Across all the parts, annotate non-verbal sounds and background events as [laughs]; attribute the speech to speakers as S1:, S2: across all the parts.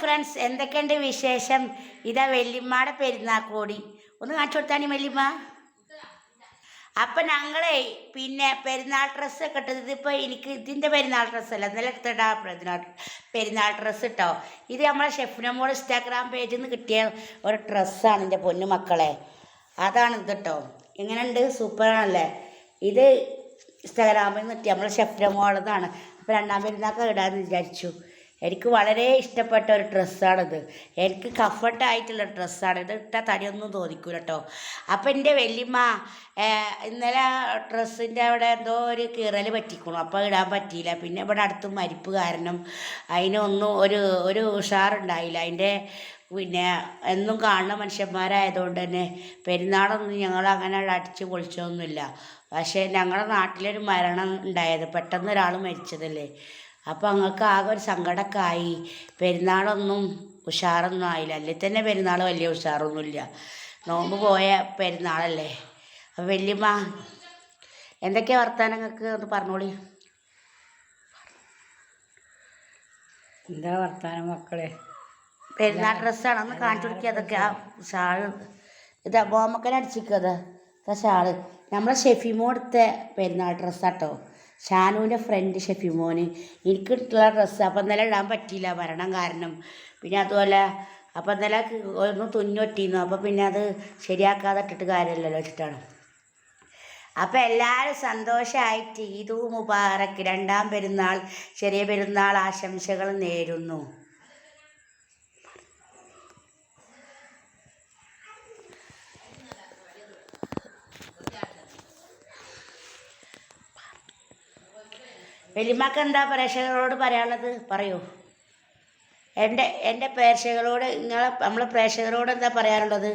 S1: Friends എന്തൊക്കെയുണ്ട് വിശേഷം? ഇതാ വെല്ലിമ്മയുടെ പെരുന്നാക്കോടി ഒന്ന് കാണിച്ചു കൊടുത്താണി വെല്ലിമ്മ. അപ്പം ഞങ്ങളെ പിന്നെ പെരുന്നാൾ ഡ്രസ്സൊക്കെ ഇട്ടത് ഇതിപ്പോൾ എനിക്ക് ഇതിന്റെ പെരുന്നാൾ ഡ്രസ്സല്ല ഇന്നലെ എടുത്തിട്ടാ പെരുന്നാൾ പെരുന്നാൾ ഡ്രസ്സ് ഇട്ടോ. ഇത് നമ്മളെ ഷെഫിനമ്മോട് ഇൻസ്റ്റാഗ്രാം പേജിൽ നിന്ന് കിട്ടിയ ഒരു ഡ്രസ്സാണ് എന്റെ പൊന്നു മക്കളെ. അതാണ് ഇത് കേട്ടോ എങ്ങനെയുണ്ട്? സൂപ്പറാണല്ലേ ഇത് ഇൻസ്റ്റാഗ്രാമിൽ നിന്ന് കിട്ടിയ നമ്മളെ ഷെഫിനമ്മോളതാണ് അപ്പോൾ രണ്ടാം പെരുന്നാൾക്ക് ഇടാമെന്ന് വിചാരിച്ചു. എനിക്ക് വളരെ ഇഷ്ടപ്പെട്ട ഒരു ഡ്രസ്സാണിത്. എനിക്ക് കംഫർട്ടായിട്ടുള്ള ഡ്രസ്സാണ്. ഇത് ഇട്ടാൽ തടിയൊന്നും തോന്നിക്കൂല കേട്ടോ അപ്പം എന്റെ വല്യമ്മ ഇന്നലെ ഡ്രസ്സിന്റെ അവിടെ എന്തോ ഒരു കീറൽ പറ്റിക്കണു. അപ്പോൾ ഇടാൻ പറ്റിയില്ല. പിന്നെ ഇവിടെ അടുത്ത് മരിപ്പ് കാരണം അതിനൊന്നും ഒരു ഒരു ഉഷാറുണ്ടായില്ല. അതിന്റെ പിന്നെ എന്നും കാണുന്ന മനുഷ്യന്മാരായതുകൊണ്ട് തന്നെ പെരുന്നാളൊന്നും ഞങ്ങൾ അങ്ങനെ അടിച്ച് പൊളിച്ചൊന്നുമില്ല. പക്ഷേ ഞങ്ങളുടെ നാട്ടിലൊരു മരണം ഉണ്ടായത് പെട്ടെന്ന് ഒരാൾ മരിച്ചതല്ലേ. അപ്പോൾ അങ്ങക്ക് ആകെ ഒരു സങ്കടമൊക്കെ ആയി. പെരുന്നാളൊന്നും ഉഷാറൊന്നും ആയില്ല. അല്ലെങ്കിൽ തന്നെ പെരുന്നാൾ വലിയ ഉഷാറൊന്നുമില്ല. നോമ്പ് പോയ പെരുന്നാളല്ലേ? അപ്പോൾ വല്യമ്മ എന്തൊക്കെയാ വർത്താനങ്ങൾക്ക് ഒന്ന് പറഞ്ഞോളി.
S2: എന്താ വർത്താനം മക്കളെ?
S1: പെരുന്നാൾ ഡ്രസ്സാണ്. ഒന്ന് കാണിച്ചു കൊടുക്കുക അതൊക്കെ ആ ഷാൾ. ഇതാ ബോമക്കനടിച്ചിരിക്കുക അത് ഇതാ ഷാൾ. നമ്മളെ ഷെഫിമോ എടുത്ത പെരുന്നാൾ ഡ്രസ്സാട്ടോ. ഷാനുവിന്റെ ഫ്രണ്ട് ഷെഫിമോന്. എനിക്ക് ഇട്ടുള്ള ഡ്രസ്സ് അപ്പം ഇന്നലെ ഇടാൻ പറ്റിയില്ല മരണം കാരണം. പിന്നെ അതുപോലെ അപ്പം ഇന്നലെ ഒന്ന് തുന്നൊട്ടിയിരുന്നു അപ്പം പിന്നെ അത് ശരിയാക്കാതെ ഇട്ടിട്ട് കാര്യമില്ലല്ലോ വെച്ചിട്ടാണ്. അപ്പം എല്ലാവരും സന്തോഷമായിട്ട് ഈദു മുബാറക്ക് രണ്ടാം പെരുന്നാൾ ചെറിയ പെരുന്നാൾ ആശംസകൾ നേരുന്നു. വലിയമ്മക്ക് എന്താ പ്രേക്ഷകരോട് പറയാനുള്ളത്? പറയൂ. എന്റെ എന്റെ പ്രേക്ഷകരോട് നിങ്ങളെ നമ്മളെ പ്രേക്ഷകരോട് എന്താ പറയാനുള്ളത്?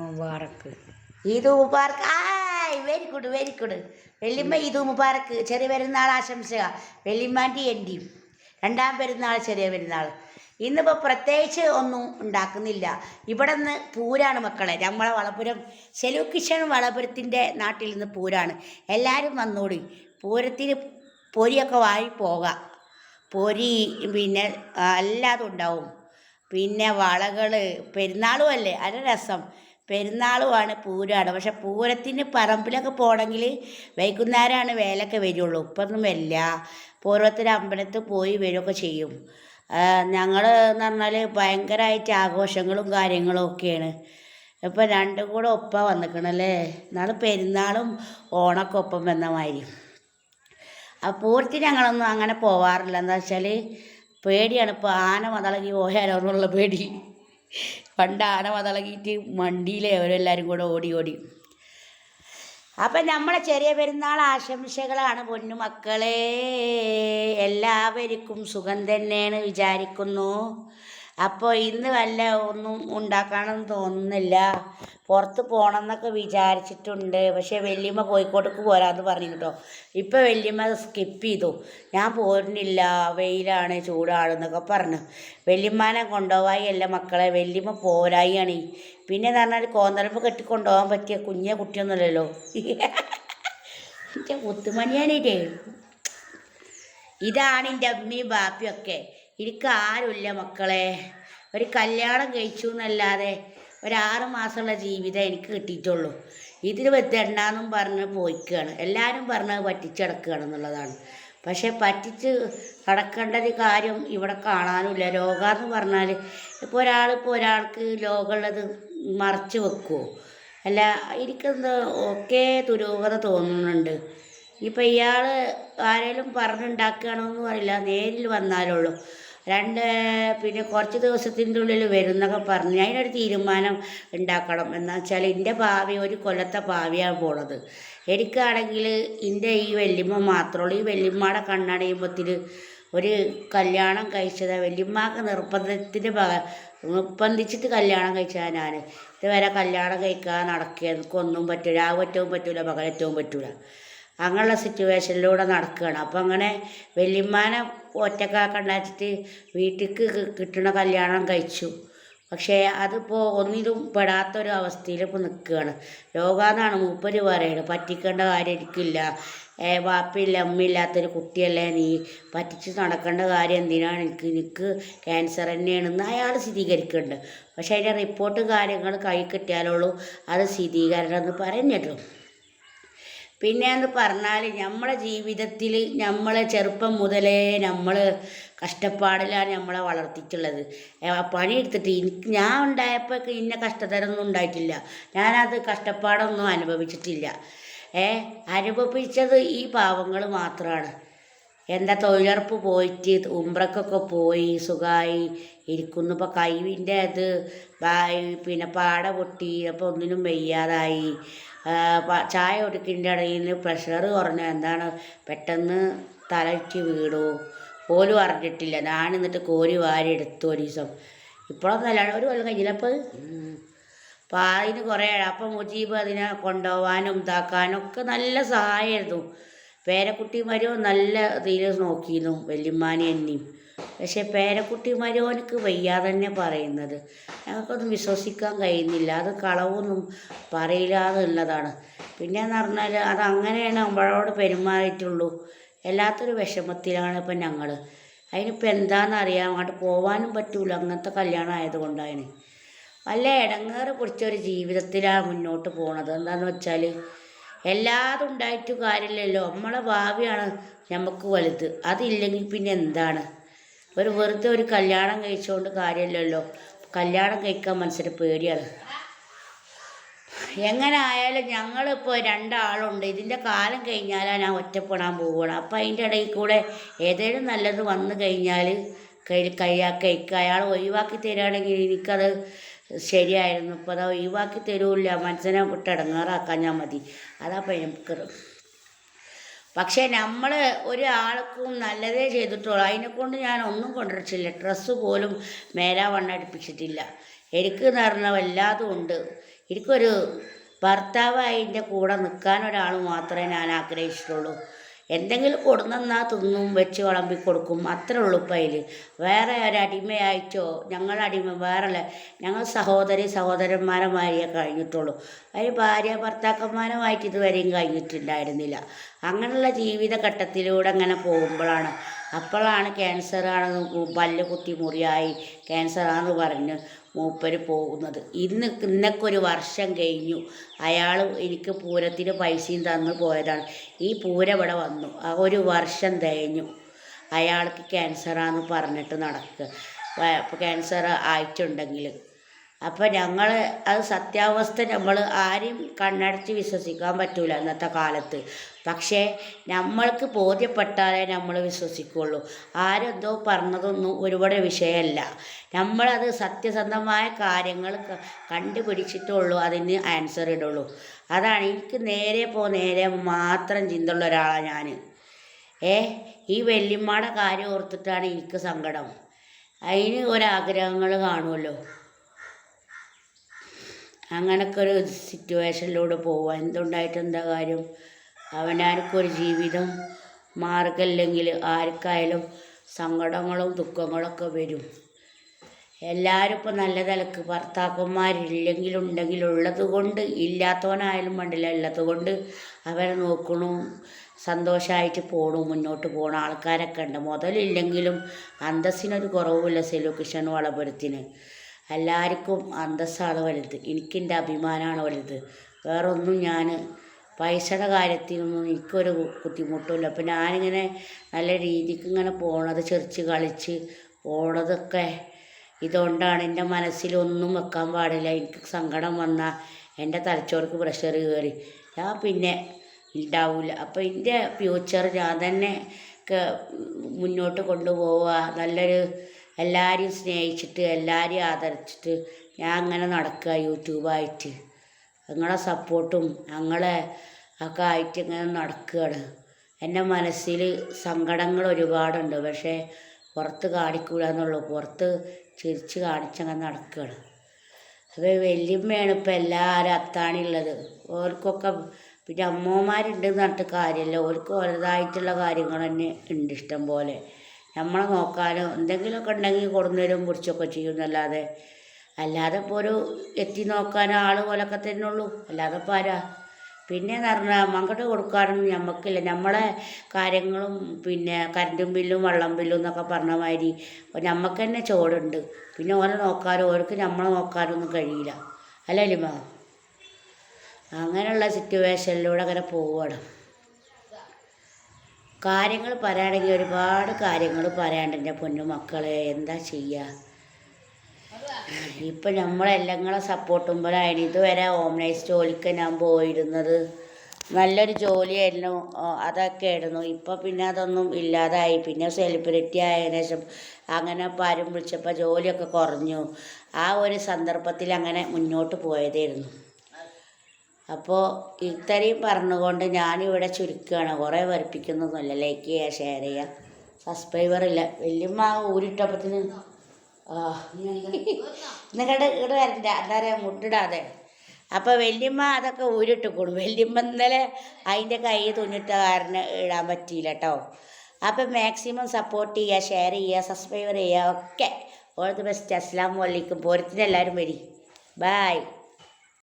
S2: മുബാറക്ക്.
S1: ഈദ് മുബാറക്ക് ആയ് വെരി ഗുഡ് വെരി ഗുഡ് വെള്ളിമ്മ ഈദ് മുബാറക്ക് ചെറിയ പെരുന്നാൾ ആശംസ. വെള്ളിമ്മാന്റെ എന്റെയും രണ്ടാം പെരുന്നാൾ ചെറിയ പെരുന്നാൾ. ഇന്നിപ്പോൾ പ്രത്യേകിച്ച് ഒന്നും ഉണ്ടാക്കുന്നില്ല. ഇവിടെ നിന്ന് പൂരാണ് മക്കളെ. നമ്മളെ വളപുരം ശെലു കിഷൻ വളപുരത്തിന്റെ നാട്ടിൽ നിന്ന് പൂരാണ്. എല്ലാവരും വന്നോടി. പൂരത്തിന് പൊരിയൊക്കെ വാങ്ങി പോകാം. പൊരി പിന്നെ എല്ലാതും ഉണ്ടാവും. പിന്നെ വളകൾ പെരുന്നാളും അല്ലേ അത് രസം. പെരുന്നാളുമാണ് പൂരമാണ് പക്ഷെ പൂരത്തിന് പറമ്പിലൊക്കെ പോകണമെങ്കിൽ വൈകുന്നേരമാണ് വേലൊക്കെ വരുള്ളൂ. ഇപ്പൊന്നും വരില്ല. പൂർവത്തിൽ അമ്പലത്തിൽ പോയി വരികയൊക്കെ ചെയ്യും. ഞങ്ങൾ എന്ന് പറഞ്ഞാൽ ഭയങ്കരമായിട്ട് ആഘോഷങ്ങളും കാര്യങ്ങളും ഒക്കെയാണ്. ഇപ്പം രണ്ടും കൂടെ ഒപ്പം വന്നിക്കണല്ലേ? നാളെ പെരുന്നാളും ഓണക്കൊപ്പം ഒപ്പം വന്ന മാതിരി. പൂർത്തി ഞങ്ങളൊന്നും അങ്ങനെ പോവാറില്ല. എന്താ വെച്ചാൽ പേടിയാണ്. ഇപ്പോൾ ആന മതളകി പോയാലോ എന്നുള്ള പേടി. പണ്ട് ആന മതളകിയിട്ട് വണ്ടിയിലെ അവരെല്ലാവരും കൂടെ ഓടി ഓടി. അപ്പം നമ്മളെ ചെറിയ പെരുന്നാൾ ആശംസകളാണ് പൊന്നു മക്കളെ. എല്ലാവർക്കും സുഖം തന്നെയാണ് വിചാരിക്കുന്നു. അപ്പോൾ ഇന്ന് വല്ല ഒന്നും ഉണ്ടാക്കാനൊന്നും തോന്നുന്നില്ല. പുറത്ത് പോകണം എന്നൊക്കെ വിചാരിച്ചിട്ടുണ്ട്. പക്ഷേ വല്യമ്മ കോഴിക്കോട്ടേക്ക് പോരാന്ന് പറഞ്ഞു കേട്ടോ ഇപ്പോൾ വല്യമ്മ സ്കിപ്പ് ചെയ്തു. ഞാൻ പോരുന്നില്ല. വെയിലാണ് ചൂടാണ് എന്നൊക്കെ പറഞ്ഞു. വല്യമ്മാനെ കൊണ്ടുപോവായി അല്ല മക്കളെ. വല്യമ്മ പോരായിയാണ്. പിന്നെ എന്ന് പറഞ്ഞാൽ കോന്തലമ്പ് കെട്ടിക്കൊണ്ടുപോകാൻ പറ്റിയ കുഞ്ഞെ കുട്ടിയൊന്നുമല്ലല്ലോ. [laughs] എന്റെ മുത്തുമണിയാണേ ഇതാണ് എന്റെ അമ്മയും ബാപ്പിയൊക്കെ എനിക്ക് ആരുമില്ല മക്കളെ. ഒരു കല്യാണം കഴിച്ചു എന്നല്ലാതെ ഒരാറ് മാസമുള്ള ജീവിതം എനിക്ക് കിട്ടിയിട്ടുള്ളൂ. ഇതിന് വെത്തണ്ടെന്നും പറഞ്ഞ് പോയിക്കുകയാണ് എല്ലാവരും പറഞ്ഞ് പറ്റിച്ചടക്കുകയാണ് എന്നുള്ളതാണ്. പക്ഷേ പറ്റിച്ച് കടക്കേണ്ട ഒരു കാര്യം ഇവിടെ കാണാനുമില്ല രോഗമെന്ന് പറഞ്ഞാൽ ഇപ്പോൾ ഒരാൾ ഇപ്പോൾ ഒരാൾക്ക് രോഗമുള്ളത് മറച്ചു വെക്കുമോ അല്ല എനിക്കെന്തോ ഒക്കെ ദുരൂഹത തോന്നുന്നുണ്ട്. ഇപ്പം ഇയാൾ ആരെങ്കിലും പറഞ്ഞുണ്ടാക്കുകയാണോ എന്ന് അറിയില്ല. നേരിൽ വന്നാലുള്ളൂ രണ്ട് പിന്നെ കുറച്ച് ദിവസത്തിന്റെ ഉള്ളിൽ വരുന്നൊക്കെ പറഞ്ഞ് അതിനൊരു തീരുമാനം ഉണ്ടാക്കണം. എന്ന് വെച്ചാൽ എന്റെ ഭാവി ഒരു കൊല്ലത്തെ ഭാവിയാണ് പോണത്. എനിക്കാണെങ്കിൽ എന്റെ ഈ വല്യമ്മ മാത്രമുള്ളൂ ഈ വല്യമ്മയുടെ കണ്ണടയുമ്പത്തിൽ ഒരു കല്യാണം കഴിച്ചത്. വല്യമ്മക്ക് നിർബന്ധത്തിന്റെ പക നിർബന്ധിച്ചിട്ട് കല്യാണം കഴിച്ചാൽ ഞാൻ ഇതുവരെ കല്യാണം കഴിക്കാൻ നടക്കുക എനിക്കൊന്നും പറ്റില്ല രാവറ്റവും പറ്റില്ല പകരറ്റവും പറ്റൂല. അങ്ങനെയുള്ള സിറ്റുവേഷനിലൂടെ നടക്കുകയാണ്. അപ്പം അങ്ങനെ വല്യമ്മാനെ ഒറ്റക്കാക്കണ്ടാച്ചിട്ട് വീട്ടിലേക്ക് കിട്ടുന്ന കല്യാണം കഴിച്ചു. പക്ഷേ അതിപ്പോൾ ഒന്നിലും പെടാത്തൊരു അവസ്ഥയിൽ ഇപ്പോൾ നിൽക്കുകയാണ്. രോഗാന്നാണ് മൂപ്പര് പറയുന്നത് പറ്റിക്കേണ്ട കാര്യം എനിക്കില്ല. വാപ്പയില്ല അമ്മയില്ലാത്തൊരു കുട്ടിയല്ലേ നീ. പറ്റിച്ച് നടക്കേണ്ട കാര്യം എന്തിനാണ് എനിക്ക്? എനിക്ക് ക്യാൻസർ തന്നെയാണെന്ന് അയാൾ സ്ഥിരീകരിക്കുന്നുണ്ട്. പക്ഷേ അതിന്റെ റിപ്പോർട്ട് കാര്യങ്ങൾ കൈ കിട്ടിയാലുള്ളൂ അത് സ്ഥിരീകരണം എന്ന് പറഞ്ഞിട്ടു. പിന്നെ എന്ന് പറഞ്ഞാൽ നമ്മളെ ജീവിതത്തിൽ നമ്മളെ ചെറുപ്പം മുതലേ നമ്മൾ കഷ്ടപ്പാടിലാണ് നമ്മളെ വളർത്തിയിട്ടുള്ളത്. പണി പണിയെടുത്തിട്ട് എനിക്ക് ഞാൻ ഉണ്ടായപ്പോൾ ഇന്ന കഷ്ടതരൊന്നും ഉണ്ടായിട്ടില്ല. ഞാനത് കഷ്ടപ്പാടൊന്നും അനുഭവിച്ചിട്ടില്ല. ഏ അനുഭവിച്ചത് ഈ പാവങ്ങൾ മാത്രമാണ് എന്താ തൊഴിലുറപ്പ് പോയിട്ട് ഉമ്പ്രക്കൊക്കെ പോയി സുഖമായി ഇരിക്കുന്നു. ഇപ്പോൾ കൈവിന്റെ അത് പിന്നെ പാട പൊട്ടി അപ്പോൾ ഒന്നിനും വയ്യാതായി. ചായ കുടിക്കിന്റെ പ്രഷർ കുറഞ്ഞു എന്താണ് പെട്ടെന്ന് തലയ്ക്ക് വീടു പോലും അറിഞ്ഞിട്ടില്ല. ഞാൻ എന്നിട്ട് കോരി വാരി എടുത്തു ഒരു ദിവസം ഇപ്പോഴൊന്നല്ല ഒരു കൊല്ലം കഴിഞ്ഞില്ലപ്പോൾ അപ്പം അതിന് കുറേ അപ്പം മുജീബ് അതിനെ കൊണ്ടുപോകാനും ഇതാക്കാനും ഒക്കെ നല്ല സഹായമായിരുന്നു പേരക്കുട്ടിമാരും നല്ല ഇതിൽ നോക്കിയിരുന്നു വല്യമ്മാനെയും എന്നെയും പക്ഷെ പേരക്കുട്ടി മരോനക്ക് വയ്യാതെ തന്നെ പറയുന്നത്. ഞങ്ങൾക്കൊന്നും വിശ്വസിക്കാൻ കഴിയുന്നില്ല. അത് കളവൊന്നും പറയില്ല എന്നുള്ളതാണ് പിന്നെന്ന് പറഞ്ഞാൽ അത് അങ്ങനെയാണ് നമ്മളോട് പെരുമാറിയിട്ടുള്ളൂ. എല്ലാത്തൊരു വിഷമത്തിലാണ് ഇപ്പം ഞങ്ങൾ അതിനിപ്പോൾ എന്താണെന്നറിയാം അങ്ങോട്ട് പോകാനും പറ്റൂല. അങ്ങനത്തെ കല്യാണം ആയതുകൊണ്ടാണ്. വല്ല ഇടങ്ങേറ് പിടിച്ചൊരു ജീവിതത്തിലാണ് മുന്നോട്ട് പോണത്. എന്താണെന്ന് വെച്ചാൽ എല്ലാതും ഉണ്ടായിട്ട് കാര്യമില്ലല്ലോ. നമ്മളെ ഭാവിയാണ് നമുക്ക് വലുത്. അതില്ലെങ്കിൽ പിന്നെ എന്താണ്? ഒരു വെറുതെ ഒരു കല്യാണം കഴിച്ചുകൊണ്ട് കാര്യമില്ലല്ലോ കല്യാണം കഴിക്കാൻ മനസ്സിന് പേടിയാണ്. എങ്ങനെ ആയാലും ഞങ്ങളിപ്പോൾ രണ്ടാളുണ്ട്. ഇതിന്റെ കാലം കഴിഞ്ഞാലാണ് ഞാൻ ഒറ്റപ്പെടാൻ പോവുകയാണ്. അപ്പം അതിന്റെ ഇടയിൽ കൂടെ ഏതെങ്കിലും നല്ലത് വന്നു കഴിഞ്ഞാൽ കയ്യിൽ കഴിയാ കഴിക്കുക അയാൾ ഒഴിവാക്കി തരികയാണെങ്കിൽ എനിക്കത് ശരിയായിരുന്നു. ഇപ്പോൾ അത് ഒഴിവാക്കി തരൂല്ല. മനസ്സിനെ വിട്ടടങ്ങാറാക്കാൻ ഞാൻ മതി. അതാ ഭയങ്കര പക്ഷേ നമ്മൾ ഒരാൾക്കും നല്ലതേ ചെയ്തിട്ടുള്ളൂ. അതിനെക്കൊണ്ട് ഞാൻ ഒന്നും കൊണ്ടുവച്ചില്ല ഡ്രസ്സ് പോലും മേലാ വണ്ണം അടുപ്പിച്ചിട്ടില്ല എനിക്ക് എന്ന് വല്ലാതും ഉണ്ട്. എനിക്കൊരു ഭർത്താവായി എന്റെ കൂടെ നിൽക്കാൻ ഒരാൾ മാത്രമേ ഞാൻ ആഗ്രഹിച്ചിട്ടുള്ളൂ. എന്തെങ്കിലും കൊടുന്നെന്നാ തിന്നും വെച്ച് വിളമ്പി കൊടുക്കും. അത്രേ ഉള്ളൂ ഇപ്പം അതിൽ വേറെ ഒരു അടിമയായിട്ടോ ഞങ്ങൾ അടിമ വേറെ അല്ല. ഞങ്ങൾ സഹോദരി സഹോദരന്മാരെ മാതിരിയേ കഴിഞ്ഞിട്ടുള്ളൂ. അതിന് ഭാര്യ ഭർത്താക്കന്മാരുമായിട്ട് ഇതുവരെയും കഴിഞ്ഞിട്ടുണ്ടായിരുന്നില്ല. അങ്ങനെയുള്ള ജീവിതഘട്ടത്തിലൂടെ അങ്ങനെ പോകുമ്പോഴാണ്. അപ്പോഴാണ് ക്യാൻസറാണെന്ന് പല്ല് കുത്തി മുറിയായി. ക്യാൻസറാണെന്ന് പറഞ്ഞ്. മൂപ്പര് പോകുന്നത്. ഇന്ന് ഇന്നൊക്കൊരു വർഷം കഴിഞ്ഞു. അയാൾ എനിക്ക് പൂരത്തിന് പൈസയും തന്നു പോയതാണ്. ഈ പൂര ഇവിടെ വന്നു. ആ ഒരു വർഷം കഴിഞ്ഞു. അയാൾക്ക് ക്യാൻസറാന്ന് പറഞ്ഞിട്ട് നടക്കുക ക്യാൻസർ ആയിട്ടുണ്ടെങ്കിൽ അപ്പോൾ ഞങ്ങൾ അത് സത്യാവസ്ഥ നമ്മൾ ആരെയും കണ്ണടച്ച് വിശ്വസിക്കാൻ പറ്റൂല ഇന്നത്തെ കാലത്ത്. പക്ഷേ നമ്മൾക്ക് ബോധ്യപ്പെട്ടാലേ നമ്മൾ വിശ്വസിക്കുള്ളൂ. ആരെന്തോ പറഞ്ഞതൊന്നും ഒരുപാട് വിഷയമല്ല. നമ്മളത് സത്യസന്ധമായ കാര്യങ്ങൾ കണ്ടുപിടിച്ചിട്ടുള്ളൂ അതിന് ആൻസർ ഇടുള്ളൂ. അതാണ് എനിക്ക് നേരെ പോ നേരെ മാത്രം ചിന്തയുള്ള ഒരാളാണ് ഞാൻ ഏ ഈ വല്യമ്മയുടെ കാര്യം ഓർത്തിട്ടാണ് എനിക്ക് സങ്കടം. അതിന് ഒരാഗ്രഹങ്ങൾ കാണുമല്ലോ അങ്ങനൊക്കെ ഒരു സിറ്റുവേഷനിലൂടെ പോവുക എന്തുണ്ടായിട്ട് എന്താ കാര്യം? അവനാർക്കൊരു ജീവിതം മാർഗമില്ലെങ്കിൽ ആർക്കായാലും സങ്കടങ്ങളും ദുഃഖങ്ങളൊക്കെ വരും. എല്ലാവരും ഇപ്പം നല്ല നിലയ്ക്ക് ഭർത്താക്കന്മാരില്ലെങ്കിൽ ഉള്ളത് കൊണ്ട് ഇല്ലാത്തവനായാലും വേണ്ടില്ല ഉള്ളത് കൊണ്ട് അവരെ നോക്കണു സന്തോഷമായിട്ട് പോണു മുന്നോട്ട് പോണ. ആൾക്കാരൊക്കെ ഉണ്ട്. മുതലില്ലെങ്കിലും അന്തസ്സിനൊരു കുറവുമില്ല സെലൂക്കിഷൻ വളപുരത്തിന്. എല്ലാവർക്കും അന്തസ്സാണ് വലുത്. എനിക്കെന്റെ അഭിമാനമാണ് വലുത്. വേറൊന്നും ഞാൻ പൈസയുടെ കാര്യത്തിനൊന്നും എനിക്കൊരു ബുദ്ധിമുട്ടുമില്ല. അപ്പം ഞാനിങ്ങനെ നല്ല രീതിക്ക് ഇങ്ങനെ പോണത് ചെറിച്ച് കളിച്ച് പോണതൊക്കെ ഇതുകൊണ്ടാണ് എന്റെ മനസ്സിലൊന്നും വെക്കാൻ പാടില്ല. എനിക്ക് സങ്കടം വന്നാൽ എന്റെ തലച്ചോർക്ക് പ്രഷർ കയറി ഞാൻ പിന്നെ ഉണ്ടാവില്ല അപ്പോൾ എന്റെ ഫ്യൂച്ചർ ഞാൻ തന്നെ മുന്നോട്ട് കൊണ്ടുപോവുക നല്ലൊരു എല്ലാവരെയും സ്നേഹിച്ചിട്ട് എല്ലാവരെയും ആദരിച്ചിട്ട് ഞാൻ അങ്ങനെ നടക്കുക യൂട്യൂബായിട്ട്. നിങ്ങളെ സപ്പോർട്ടും ഞങ്ങളെ ഒക്കെ ആയിട്ട് ഇങ്ങനെ നടക്കുകയാണ് എന്റെ മനസ്സിൽ സങ്കടങ്ങൾ ഒരുപാടുണ്ട്. പക്ഷേ പുറത്ത് കാണിക്കൂല എന്നുള്ളൂ. പുറത്ത് ചിരിച്ച് കാണിച്ചങ്ങനെ നടക്കുകയാണ് അപ്പോൾ വല്യമ്മയാണ് ഇപ്പം എല്ലാവരും അത്താണിയുള്ളത് ഓർക്കൊക്കെ പിന്നെ അമ്മമാരുണ്ട് പറഞ്ഞിട്ട് കാര്യമില്ല. ഓർക്ക് വലുതായിട്ടുള്ള കാര്യങ്ങൾ തന്നെ ഉണ്ട് ഇഷ്ടം പോലെ. നമ്മളെ നോക്കാനോ എന്തെങ്കിലുമൊക്കെ ഉണ്ടെങ്കിൽ കൊടുന്നേരും പിടിച്ചൊക്കെ ചെയ്യുന്നല്ലാതെ അല്ലാതെ ഇപ്പോൾ ഒരു എത്തി നോക്കാൻ ആൾ പോലൊക്കെ തന്നെ ഉള്ളൂ. അല്ലാതെ ഇപ്പോൾ ആരാ? പിന്നെ എന്ന് പറഞ്ഞാൽ അങ്ങോട്ട് കൊടുക്കാനൊന്നും ഞമ്മക്കില്ല. നമ്മളെ കാര്യങ്ങളും പിന്നെ കറണ്ടും ബില്ലും വെള്ളം ബില്ലും എന്നൊക്കെ പറഞ്ഞ മാതിരി അപ്പോൾ ഞമ്മക്ക് തന്നെ ചോടുണ്ട്. പിന്നെ ഓനെ നോക്കാനോ ഓർക്ക് നമ്മളെ നോക്കാനൊന്നും കഴിയില്ല. അല്ലേ ലിമ അങ്ങനെയുള്ള സിറ്റുവേഷനിലൂടെ അങ്ങനെ പോവണം. കാര്യങ്ങൾ പറയുകയാണെങ്കിൽ ഒരുപാട് കാര്യങ്ങൾ പറയാണ്ട് എന്റെ പൊന്നു മക്കളെ. എന്താ ചെയ്യുക ഇപ്പം നമ്മളെല്ലാങ്ങളെ സപ്പോർട്ടുമ്പോഴാണ് ഇതുവരെ ഓംനൈസ് നൈസ് ജോലിക്ക് ഞാൻ പോയിരുന്നത്. നല്ലൊരു ജോലിയായിരുന്നു. അതൊക്കെ ആയിരുന്നു ഇപ്പം പിന്നെ അതൊന്നും ഇല്ലാതായി. പിന്നെ സെലിബ്രിറ്റി ആയതിനു ശേഷം അങ്ങനെ പാരും വിളിച്ചപ്പോൾ ജോലിയൊക്കെ കുറഞ്ഞു. ആ ഒരു സന്ദർഭത്തിൽ അങ്ങനെ മുന്നോട്ട് പോയതായിരുന്നു. അപ്പോൾ ഇത്രയും പറഞ്ഞുകൊണ്ട് ഞാനിവിടെ ചുരുക്കുകയാണ് കുറേ വരപ്പിക്കുന്നൊന്നുമില്ല ലൈക്ക് ചെയ്യുക ഷെയർ ചെയ്യുക. സബ്സ്ക്രൈബർ ഇല്ല. വല്യമ്മ ഊരിട്ടപ്പത്തിന് നിങ്ങളുടെ ഇവിടെ വരണ്ട. എന്താ പറയുക മുട്ടിടാതെ. അപ്പോൾ വല്യമ്മ അതൊക്കെ ഊരിട്ട് കൊടുക്കും വല്യമ്മ ഇന്നലെ അതിന്റെ കൈ തുന്നിട്ട കാരണം ഇടാൻ പറ്റിയില്ല കേട്ടോ അപ്പം മാക്സിമം സപ്പോർട്ട് ചെയ്യുക ഷെയർ ചെയ്യുക സബ്സ്ക്രൈബർ ചെയ്യുക ഒക്കെ. ഓൾ ദി ബെസ്റ്റ് അസ്സാം വലൈക്കും പോരത്തിന് എല്ലാവരും വരി. ബായ്